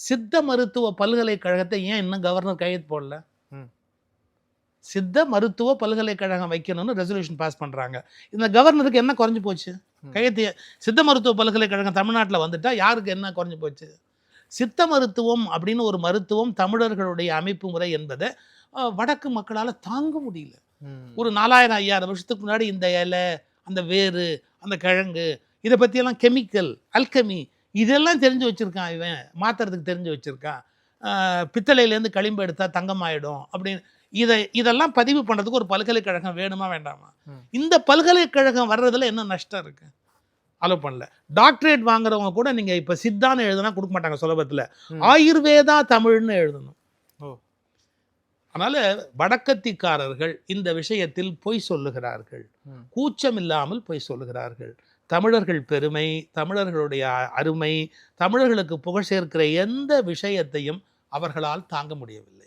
சித்த மருத்துவ பல்கலைக்கழகத்தை ஏன் இன்னும் கவர்னர் கையெழுத்து போடல. சித்த மருத்துவ பல்கலைக்கழகம் வைக்கணும்னு ரெசல்யூஷன் பாஸ் பண்றாங்க இந்த கவர்னருக்கு என்ன குறைஞ்சு போச்சு. கையெழுத்து சித்த மருத்துவ பல்கலைக்கழகம் தமிழ்நாட்டில் வந்துட்டா யாருக்கு என்ன குறைஞ்சு போச்சு சித்த மருத்துவம் அப்படின்னு ஒரு மருத்துவம் தமிழர்களுடைய அமைப்பு முறை என்பதை வடக்கு மக்களால் தாங்க முடியல. ஒரு நாலாயிரம் ஐயாயிரம் வருஷத்துக்கு முன்னாடி இந்த இலை அந்த வேறு அந்த கிழங்கு இதை பற்றியெல்லாம் கெமிக்கல் அல்கமி இதெல்லாம் தெரிஞ்சு வச்சுருக்கான் இவன். மாத்துறதுக்கு தெரிஞ்சு வச்சுருக்கான். பித்தளையிலேருந்து களிம்பு எடுத்தால் தங்கமாயிடும் அப்படின்னு. இதை இதெல்லாம் பதிவு பண்ணுறதுக்கு ஒரு பல்கலைக்கழகம் வேணுமா வேண்டாமா. இந்த பல்கலைக்கழகம் வர்றதுல என்ன நஷ்டம் இருக்கு? அலோவ் பண்ணல. டாக்டரேட் வாங்குறவங்க கூட நீங்கள் இப்போ சித்தான்னு எழுதுனா கொடுக்க மாட்டாங்க சுலபத்தில். ஆயுர்வேதா தமிழ்னு எழுதணும். ஓ. அதனால வடக்கத்திக்காரர்கள் இந்த விஷயத்தில் பொய் சொல்லுகிறார்கள். கூச்சம் இல்லாமல் பொய் சொல்லுகிறார்கள். தமிழர்கள் பெருமை தமிழர்களுடைய அருமை தமிழர்களுக்கு புகழ் சேர்க்கிற எந்த விஷயத்தையும் அவர்களால் தாங்க முடியவில்லை.